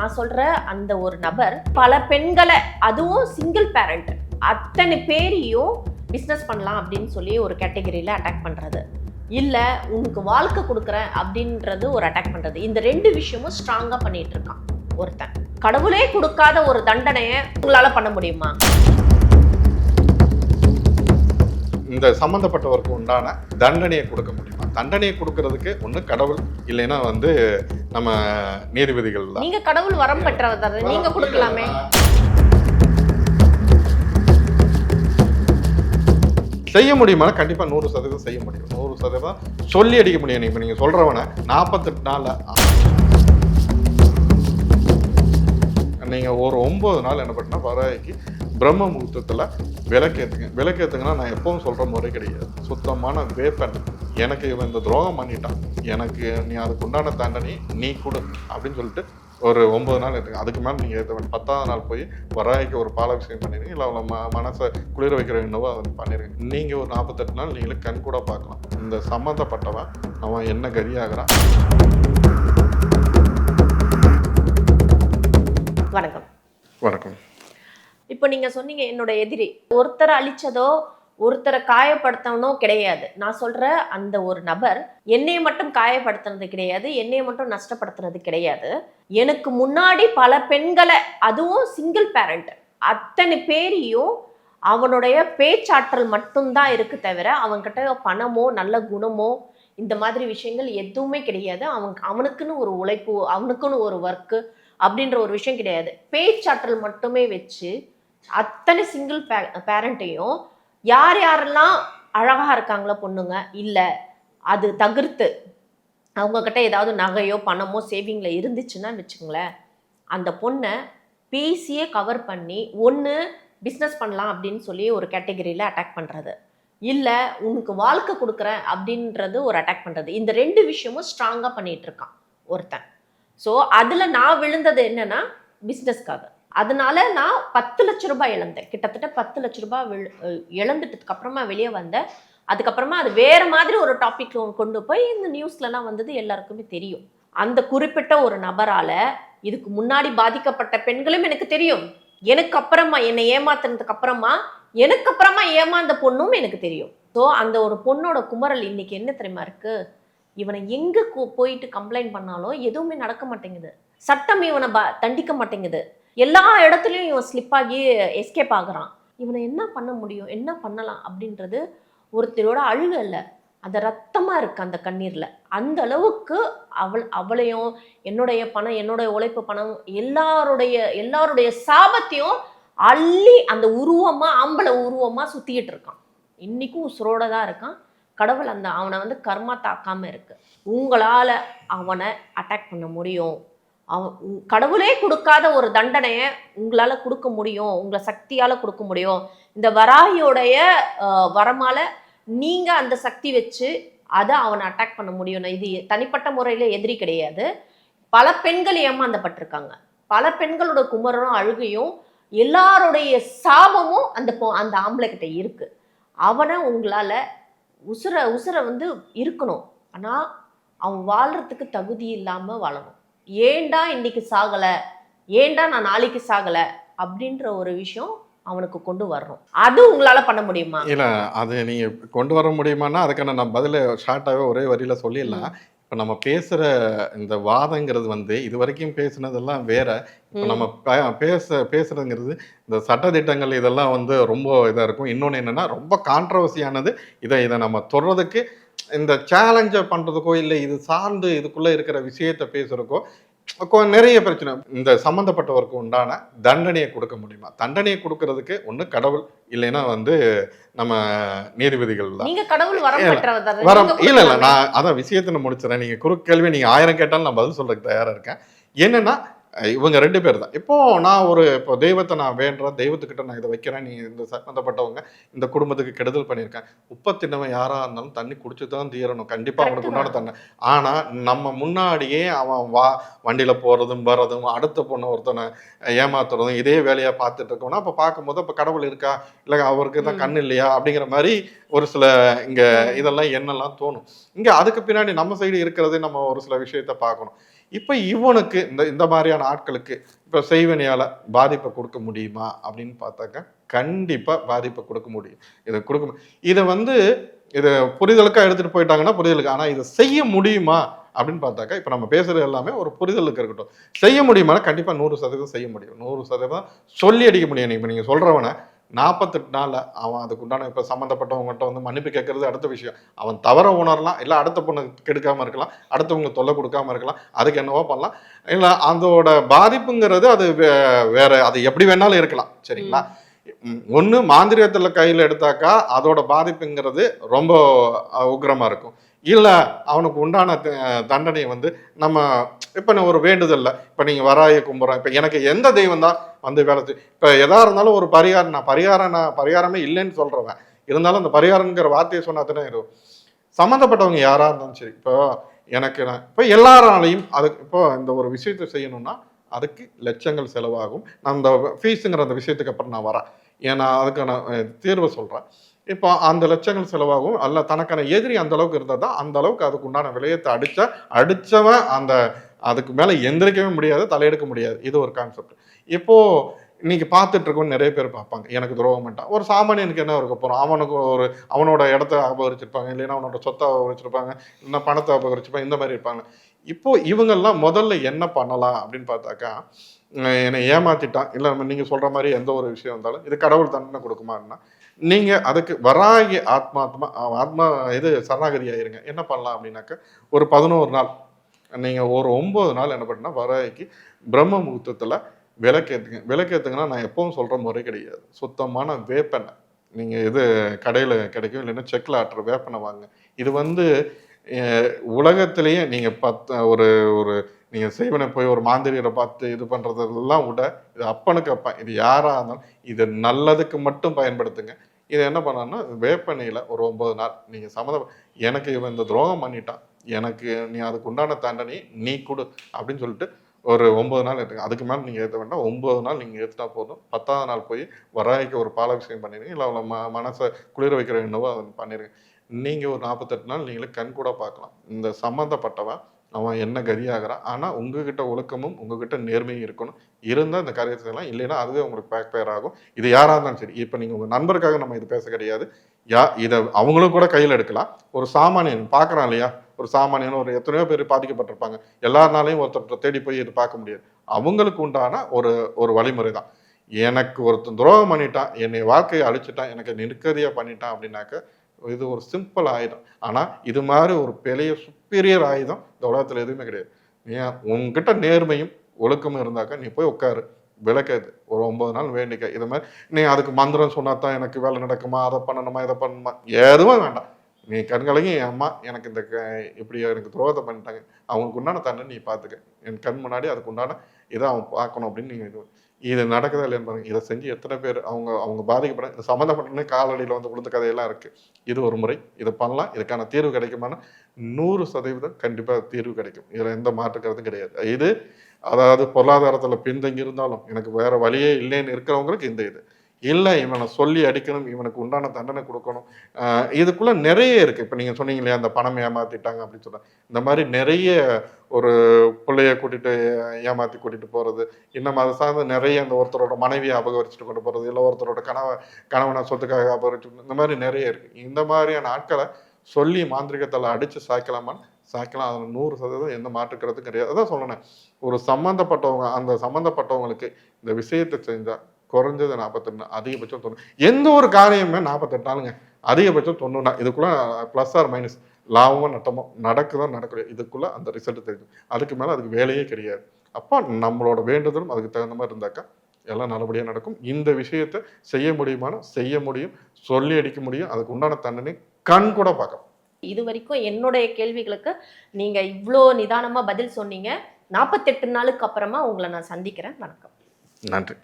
நான் சொல்ற அந்த ஒரு நபர் பல பெண்களை அதுவும் சிங்கிள் பேரண்ட் அத்தனை பேரையும் பிஸ்னஸ் பண்ணலாம் அப்படின்னு சொல்லி ஒரு கேட்டகரியில் அட்டாக் பண்ணுறது இல்லை உனக்கு வாழ்க்கை கொடுக்குறேன் அப்படின்றது ஒரு அட்டாக் பண்ணுறது இந்த ரெண்டு விஷயமும் ஸ்ட்ராங்காக பண்ணிகிட்டு இருக்கான் ஒருத்தன். கடவுளே கொடுக்காத ஒரு தண்டனையை உங்களால் பண்ண முடியுமா? இந்த சம்மந்தப்பட்டவருக்கு உண்டான தண்டனையை கொடுக்க முடியும். தண்டனையை கொடுக்கறதுக்கு ஒன்று கடவுள் இல்லைன்னா வந்து நம்ம நீதிபதிகள் தான். நீங்க கடவுள் வரம் பெற்றவர் தானே நீங்க கொடுக்கலாமே. செய்ய முடியுமா கண்டிப்பா நூறு சதவீதம் செய்ய முடியும். நூறு சதவீதம் சொல்லி அடிக்க முடியும். இப்போ நீங்க சொல்றவன நாற்பத்தெட்டு நாள்ல நீங்க ஒரு ஒன்பது நாள் என்ன பண்ணா வராய்க்கு பிரம்ம முகூர்த்தத்தில் விளக்கேற்றுங்க விளக்கேற்றுங்கன்னா நான் எப்பவும் சொல்ற முறை கிடையாது. சுத்தமான வேப்பன் எனக்கு இவன் இந்த துரோகம் பண்ணிட்டான். எனக்கு நீ அதுக்கு உண்டான தண்டனை நீ கொடு அப்படின்னு சொல்லிட்டு ஒரு ஒன்பது நாள் எடுத்துங்க அதுக்கு மேலே நீங்கள் ஏற்ற பத்தாவது நாள் போய் வராய்க்கு ஒரு பாலாபிஷேகம் பண்ணிடுங்க இல்லை அவளை ம மனசை குளிர வைக்கிற என்னவோ அதை பண்ணிடுங்க நீங்கள் ஒரு நாற்பத்தெட்டு நாள் நீங்களே கண் கூட பார்க்கலாம். இந்த சம்மந்தப்பட்டவன் அவன் என்ன கதியாகிறான்? வணக்கம். வணக்கம். இப்போ நீங்க சொன்னீங்க என்னோட எதிரி. ஒருத்தரை அழிச்சதோ ஒருத்தரை காயப்படுத்தவனும் கிடையாது. நான் சொல்ற அந்த ஒரு நபர் என்னை மட்டும் காயப்படுத்தினது கிடையாது என்னை மட்டும் நஷ்டப்படுத்தினது கிடையாது. எனக்கு முன்னாடி பல பெண்களை அதுவும் சிங்கிள் பேரண்ட் அத்தனை பேரையும் அவனுடைய பேச்சாற்றல் மட்டும்தான் இருக்கு தவிர அவன்கிட்ட பணமோ நல்ல குணமோ இந்த மாதிரி விஷயங்கள் எதுவுமே கிடையாது. அவன் அவனுக்குன்னு ஒரு உழைப்பு அவனுக்குன்னு ஒரு ஒர்க்கு அப்படின்ற ஒரு விஷயம் கிடையாது. பேச்சாற்றல் மட்டுமே வச்சு அத்தனை சிங்கிள் பே பேரண்ட்டையும் யார் யாரெல்லாம் அழகாக இருக்காங்களோ பொண்ணுங்க இல்லை அது தவிர்த்து அவங்கக்கிட்ட ஏதாவது நகையோ பணமோ சேவிங்கில் இருந்துச்சுன்னா வச்சுங்களேன் அந்த பொண்ணை பேசியே கவர் பண்ணி ஒன்று பிஸ்னஸ் பண்ணலாம் அப்படின்னு சொல்லி ஒரு கேட்டகரியில் அட்டாக் பண்ணுறது இல்லை உனக்கு வாழ்க்கை கொடுக்குறேன் அப்படின்றது ஒரு அட்டாக் பண்ணுறது இந்த ரெண்டு விஷயமும் ஸ்ட்ராங்காக பண்ணிகிட்ருக்கான் இருக்கான் ஒருத்தன். ஸோ அதில் நான் விழுந்தது என்னன்னா பிஸ்னஸ்க்காக அதனால நான் பத்து லட்ச ரூபாய் இழந்தேன். கிட்டத்தட்ட பத்து லட்ச ரூபாய் விழு- இழந்துட்டதுக்கு அப்புறமா வெளியே வந்தேன். அதுக்கப்புறமா அது வேற மாதிரி ஒரு டாபிக் கொண்டு போய் இந்த நியூஸ்லலாம் வந்தது எல்லாருக்குமே தெரியும். அந்த குறிப்பிட்ட ஒரு நபரால இதுக்கு முன்னாடி பாதிக்கப்பட்ட பெண்களும் எனக்கு தெரியும். எனக்கு அப்புறமா என்னை ஏமாத்தினதுக்கு அப்புறமா எனக்கு அப்புறமா ஏமாந்த பொண்ணும் எனக்கு தெரியும். ஸோ அந்த ஒரு பொண்ணோட குமரல் இன்னைக்கு என்ன தெரியுமா இருக்கு? இவனை எங்க போயிட்டு கம்ப்ளைண்ட் பண்ணாலும் எதுவுமே நடக்க மாட்டேங்குது. சட்டம் இவனை ப- தண்டிக்க மாட்டேங்குது. எல்லா இடத்துலையும் இவன் ஸ்லிப் ஆகி எஸ்கேப் ஆகுறான். இவனை என்ன பண்ண முடியும்? என்ன பண்ணலாம்? அப்படின்றது ஒருத்தரோட அழுக இல்லை. அந்த ரத்தமாக இருக்கு அந்த கண்ணீரில். அந்த அளவுக்கு அவள் அவளையும் என்னுடைய பணம் என்னுடைய உழைப்பு பணம் எல்லாருடைய எல்லாருடைய சாபத்தையும் அள்ளி அந்த உருவமாக ஆம்பளை உருவமாக சுற்றிக்கிட்டு இருக்கான். இன்றைக்கும் உசுரோட தான் இருக்கான். கடவுள் அந்த அவனை வந்து கர்மா தாக்காம இருக்கு. உங்களால் அவனை அட்டாக் பண்ண முடியும். கடவுளே கொடுக்காத ஒரு தண்டனையை உங்களால் கொடுக்க முடியும் உங்களை சக்தியால் கொடுக்க முடியும். இந்த வராகியோடைய அஹ், வரமால அந்த சக்தி வச்சு அதை அவனை அட்டாக் பண்ண முடியும். நான் இது தனிப்பட்ட முறையில் எதிரி கிடையாது. பல பெண்கள் ஏமாந்தப்பட்டிருக்காங்க. பல பெண்களோட குமரனும் அழுகையும் எல்லாருடைய சாபமும் அந்த பொ- அந்த ஆம்பளை கிட்ட இருக்கு. அவனை உங்களால் உசுர உசுர வந்து இருக்கணும். ஆனால் அவன் வாழ்கிறதுக்கு தகுதி இல்லாமல் வாழணும். ஏன்டா இன்னைக்கு சாகல? ஏன்டா நான் நாளைக்கு சாகல? அப்படின்ற ஒரு விஷயம் அவனுக்கு கொண்டு வரணும். அது உங்களால பண்ண முடியுமா? இல்ல அது நீங்க கொண்டு வர முடியுமான்னா அதுக்கான நான் பதில ஷார்ட்டாவே ஒரே வரியில சொல்லிடலாம். இப்போ நம்ம பேசுற இந்த வாதங்கிறது வந்து இது வரைக்கும் பேசுனதெல்லாம் வேற. இப்போ. நம்ம பேச பேசுறதுங்கிறது இந்த சட்டதிட்டங்கள் இதெல்லாம் வந்து ரொம்ப இதா இருக்கும். இன்னொன்று என்னன்னா ரொம்ப கான்ட்ரவர்சியானது இதை இதை நம்ம தொடர்றதுக்கு இந்த சேலஞ்சை பண்றதுக்கோ இல்லை இது சார்ந்து இதுக்குள்ள இருக்கிற விஷயத்தை பேசுறதுக்கோ கொ- நிறைய பிரச்சனை. இந்த சம்மந்தப்பட்டவருக்கு உண்டான தண்டனையை கொடுக்க முடியுமா? தண்டனையை கொடுக்கறதுக்கு ஒன்று கடவுள் இல்லைன்னா வந்து நம்ம நீதிபதிகள் தான். வரம் இல்ல, இல்ல. நான் அதான் விஷயத்தை முடிச்சிடறேன் நீங்க குறுக்கேள்வி நீங்க ஆயிரம் கேட்டாலும் நான் பதில் சொல்றதுக்கு தயாரா இருக்கேன். என்னன்னா இவங்க ரெண்டு பேர் தான் இப்போ நான் ஒரு இப்போ தெய்வத்தை நான் வேண்டுறேன் தெய்வத்துக்கிட்ட நான் இதை வைக்கிறேன் நீ இந்த சம்மந்தப்பட்டவங்க இந்த குடும்பத்துக்கு கெடுதல் பண்ணியிருக்கேன் உப்ப தின்னவன் யாரா இருந்தாலும் தண்ணி குடிச்சு தான் தீரணும். கண்டிப்பா அவனுக்கு உண்டான தண்ணி. ஆனா நம்ம முன்னாடியே அவன் வா வண்டியில போறதும் வர்றதும் அடுத்த பொண்ணு ஒருத்தனை ஏமாத்துறதும் இதே வேலையா பார்த்துட்டு இருக்கோம்னா அப்ப பார்க்கும்போது அப்ப கடவுள் இருக்கா? இல்ல அவருக்கு தான். கண் இல்லையா? அப்படிங்கிற மாதிரி ஒரு சில இங்க. இதெல்லாம் என்னெல்லாம் தோணும். இங்க அதுக்கு பின்னாடி நம்ம சைடு இருக்கிறது நம்ம ஒரு சில விஷயத்த பார்க்கணும். இப்போ இவனுக்கு இந்த இந்த மாதிரியான ஆட்களுக்கு இப்போ செய்வினையால் பாதிப்பை கொடுக்க முடியுமா? அப்படின்னு பார்த்தாக்க கண்டிப்பாக பாதிப்பை கொடுக்க முடியும். இதை கொடுக்க இதை வந்து இதை புரிதலுக்காக எடுத்துகிட்டு போயிட்டாங்கன்னா புரிதலுக்கு ஆனால் இதை செய்ய முடியுமா? அப்படின்னு பார்த்தாக்கா இப்போ நம்ம பேசுகிறது எல்லாமே ஒரு புரிதலுக்கு இருக்கட்டும். செய்ய முடியுமானா கண்டிப்பாக நூறு சதவீதம் செய்ய முடியும். நூறு சதவீதம் சொல்லி அடிக்க முடியும். இப்போ நீங்கள் சொல்கிறவனை நாற்பத்தெட்டு நாளில் அவன் அதுக்கு உண்டான இப்போ சம்மந்தப்பட்டவங்ககிட்ட வந்து மன்னிப்பு கேட்கறது அடுத்த விஷயம். அவன் தவற உணரலாம் இல்லை அடுத்த பொண்ணு கெடுக்காம இருக்கலாம் அடுத்தவங்களுக்கு தொல்லை கொடுக்காம இருக்கலாம் அதுக்கு என்னவோ பண்ணலாம். இல்லை அதோட பாதிப்புங்கிறது அது வே- வேற அது எப்படி வேணாலும் இருக்கலாம். சரிங்களா? ஒன்று மாந்திரியத்தில் கையில் எடுத்தாக்கா அதோட பாதிப்புங்கிறது ரொம்ப உக்கிரமா இருக்கும். இல்லை அவனுக்கு உண்டான த- தண்டனை வந்து நம்ம இப்போ நான் ஒரு வேண்டுதல்ல. இப்போ நீங்கள் வராய கும்புறோம். இப்போ எனக்கு எந்த தெய்வம் தான் வந்து வேலை இப்போ எதாக இருந்தாலும் ஒரு பரிகாரம் நான் பரிகாரம் நான் பரிகாரமே இல்லைன்னு சொல்கிறவன் இருந்தாலும் அந்த பரிகாரங்கிற வார்த்தையை சொன்னா தானே இருக்கும் சம்மந்தப்பட்டவங்க யாராக இருந்தாலும் சரி இப்போ எனக்கு நான் இப்போ எல்லாராலையும் அதுக்கு இப்போ இந்த ஒரு விஷயத்தை செய்யணும்னா அதுக்கு லட்சங்கள் செலவாகும். நான் அந்த ஃபீஸுங்கிற அந்த விஷயத்துக்கு அப்புறம் நான் வரேன். ஏன்னா அதுக்கான நான் தீர்வை சொல்கிறேன் இப்போ அந்த லட்சங்கள் செலவாகும். அல்ல தனக்கான எதிரி அந்த அளவுக்கு இருந்தால் தான் அந்த அளவுக்கு அதுக்கு உண்டான விலையத்தை அடித்த அடித்தவன் அந்த அதுக்கு மேலே எந்திரிக்கவே முடியாது தலையெடுக்க முடியாது. இது ஒரு கான்செப்ட் இப்போ இன்னைக்கு பார்த்துட்டு இருக்கோம் நிறைய பேர் பார்ப்பாங்க. எனக்கு துரோகம் பண்ணிட்டான். ஒரு சாமானியனுக்கு என்ன இருக்க போகிறோம் அவனுக்கு ஒரு அவனோட இடத்த அபகரிச்சிருப்பாங்க. இல்லைன்னா அவனோட சொத்தை அபகரிச்சிருப்பாங்க. இல்லைன்னா பணத்தை அபகரிச்சிருப்பாங்க. இந்த மாதிரி இருப்பாங்க. இப்போ இவங்கெல்லாம் முதல்ல என்ன பண்ணலாம் அப்படின்னு பார்த்தாக்கா என்னை ஏமாத்திட்டான். இல்லை நம்ம நீங்கள் சொல்கிற மாதிரி எந்த ஒரு விஷயம் இருந்தாலும் இது கடவுள் தண்டனை கொடுக்குமான்னா நீங்கள் அதுக்கு வராகி ஆத்மாத்மா ஆத்மா இது சரணாகதி ஆயிருங்க. என்ன பண்ணலாம் அப்படின்னாக்கா ஒரு பதினோரு நாள் நீங்கள் ஒரு ஒம்பது நாள் என்ன பண்ணால் வராகிக்கு பிரம்ம முகூர்த்தத்தில் விளக்கேற்றுங்க விளக்கேற்றுங்கன்னா நான் எப்பவும் சொல்கிற முறை கிடையாது. சுத்தமான வேப்பெண்ணெய் நீங்கள் இது கடையில் கிடைக்கும் இல்லைன்னா செக்கில் ஆட்டுற வேப்பெண்ணெய் வாங்க இது வந்து உலகத்திலேயே நீங்கள் பத்து ஒரு ஒரு நீங்கள் செய்வனை போய் ஒரு மாந்திரியரை பார்த்து இது பண்ணுறதெல்லாம் விட இது அப்பனுக்கு அப்பன் இது யாராக இருந்தாலும் இது நல்லதுக்கு மட்டும் பயன்படுத்துங்க. இதை என்ன பண்ணணும்னா வேப்பெண்ணெயில் ஒரு ஒம்பது நாள் நீங்கள் சம்மதம் எனக்கு இவன் இந்த துரோகம் பண்ணிட்டான் எனக்கு நீ அதுக்கு உண்டான தண்டனை நீ கொடு அப்படின்னு சொல்லிட்டு ஒரு ஒன்பது நாள் எடுத்துங்க அதுக்கு மேலே நீங்கள் ஏற்ற வேண்டாம் ஒன்பது நாள் நீங்கள் ஏற்றினா போதும். பத்தாவது நாள் போய் வராய்க்கு ஒரு பாலாபிஷேகம் பண்ணிடுங்க இல்லை அவளை ம மனசை குளிர வைக்கிற என்னவோ அதை பண்ணிடுங்க நீங்கள் ஒரு நாற்பத்தெட்டு நாள் நீங்களே கண் கூட பார்க்கலாம். இந்த சம்மந்தப்பட்டவன் அவன் என்ன கதியாகிறான் ஆனால் உங்ககிட்ட ஒழுக்கமும் உங்ககிட்ட நேர்மையும் இருக்கணும். இருந்தால் இந்த காரியத்தை செய்யலாம். இல்லைன்னா அதுவே உங்களுக்கு பேக் பேர் ஆகும். இது யாராக இருந்தாலும் சரி இப்போ நீங்கள் உங்கள் நண்பருக்காக நம்ம இது பேச கிடையாது. யா இதை அவங்களும் கூட கையில் எடுக்கலாம். ஒரு சாமானியன் பார்க்குறான் இல்லையா? ஒரு சாமானியன ஒரு எத்தனையோ பேர் பாதிக்கப்பட்டிருப்பாங்க. எல்லாருனாலையும் ஒருத்தர் தேடி போய் இது பார்க்க முடியாது. அவங்களுக்கு உண்டான ஒரு ஒரு வழிமுறை தான். எனக்கு ஒருத்தன் துரோகம் பண்ணிட்டான் என்னை வாழ்க்கையை அழிச்சிட்டான் எனக்கு நிற்கதியாக பண்ணிட்டான் அப்படின்னாக்க இது ஒரு சிம்பிள் ஆயுதம். ஆனால் இது மாதிரி ஒரு பெரிய சுப்பீரியர் ஆயுதம் இந்த உலகத்தில் எதுவுமே கிடையாது. நீ உங்ககிட்ட நேர்மையும் ஒழுக்கமும் இருந்தாக்கா நீ போய் உட்காரு. விளக்காது ஒரு ஒன்பது நாள் வேண்டிக்க. இது மாதிரி நீ அதுக்கு மந்திரம் சொன்னா தான் எனக்கு வேலை நடக்குமா? அதை பண்ணணுமா? இதை பண்ணணுமா? எதுவும் வேண்டாம். நீ கண்களையும் என் அம்மா எனக்கு இந்த க- இப்படி எனக்கு துரோகத்தை பண்ணிட்டாங்க. அவங்களுக்கு உண்டான தண்டனை நீ பார்த்துக்க என் கண் முன்னாடி அதுக்கு உண்டான இதை அவன் பார்க்கணும் அப்படின்னு நீங்கள் இது இது நடக்குதா இல்லைன்னு பாருங்க. இதை செஞ்சு எத்தனை பேர் அவங்க அவங்க பாதிக்கப்பட இந்த சம்மந்தப்பட்ட காலடியில் வந்து விழுந்த கதையெல்லாம் இருக்குது இது ஒரு முறை. இதை பண்ணலாம். இதுக்கான தீர்வு கிடைக்குமானா நூறு சதவீதம் கண்டிப்பாக தீர்வு கிடைக்கும். இதில் எந்த மாற்று கிடையாது. இது அதாவது பொருளாதாரத்தில் பின்தங்கி இருந்தாலும் எனக்கு வேறு வழியே இல்லைன்னு இருக்கிறவங்களுக்கு இந்த இது. இல்லை இவனை சொல்லி அடிக்கணும் இவனுக்கு உண்டான தண்டனை கொடுக்கணும். இதுக்குள்ளே இதுக்குள்ள நிறைய இருக்கு. இப்போ நீங்கள் சொன்னீங்க இல்லையா அந்த பணம் ஏமாத்திட்டாங்க அப்படின்னு சொன்னா இந்த மாதிரி நிறைய ஒரு பிள்ளைய கூட்டிட்டு ஏமாத்தி கூட்டிட்டு போறது இன்னும் அதை சார்ந்து நிறைய அந்த ஒருத்தரோட மனைவியை அபகரிச்சுட்டு கொண்டு போறது இல்லை ஒருத்தரோட கணவ கணவனை சொத்துக்காக அபகரிச்சு இந்த மாதிரி நிறைய இருக்கு. இந்த மாதிரியான ஆட்களை சொல்லி மாந்திரிகத்தில் அடிச்சு சாய்க்கலாமான்னு சாய்க்கலாம். அதில் நூறு சதவீதம் எந்த மாற்றுக்கிறதும் கிடையாது. அதான் சொல்லணும் ஒரு சம்மந்தப்பட்டவங்க அந்த சம்மந்தப்பட்டவங்களுக்கு இந்த விஷயத்தை செஞ்சால் குறைஞ்சது நாற்பத்தெட்டு அதிகபட்சம் தொண்ணூறு எந்த ஒரு காரியமே நாற்பத்தெட்டு நாளுங்க அதிகபட்சம் தொண்ணூறு இதுக்குள்ள ப்ளஸ் ஆர் மைனஸ் லாபமோ நட்டமோ நடக்குதோ நடக்கலையோ இதுக்குள்ள அந்த ரிசல்ட் தெரியும். அதுக்கு மேலே அதுக்கு வேலையே கிடையாது. அப்போ நம்மளோட வேண்டுதலும் அதுக்கு தகுந்த மாதிரி இருந்தாக்கா எல்லாம் நல்லபடியாக நடக்கும். இந்த விஷயத்தை செய்ய முடியுமானா செய்ய முடியும். சொல்லி அடிக்க முடியும். அதுக்கு உண்டான தண்டனை கண் கூட பார்க்கலாம் இது வரைக்கும் என்னுடைய கேள்விகளுக்கு நீங்க இவ்வளோ நிதானமா பதில் சொன்னீங்க. நாற்பத்தெட்டு நாளுக்கு அப்புறமா உங்களை நான் சந்திக்கிறேன். வணக்கம். நன்றி.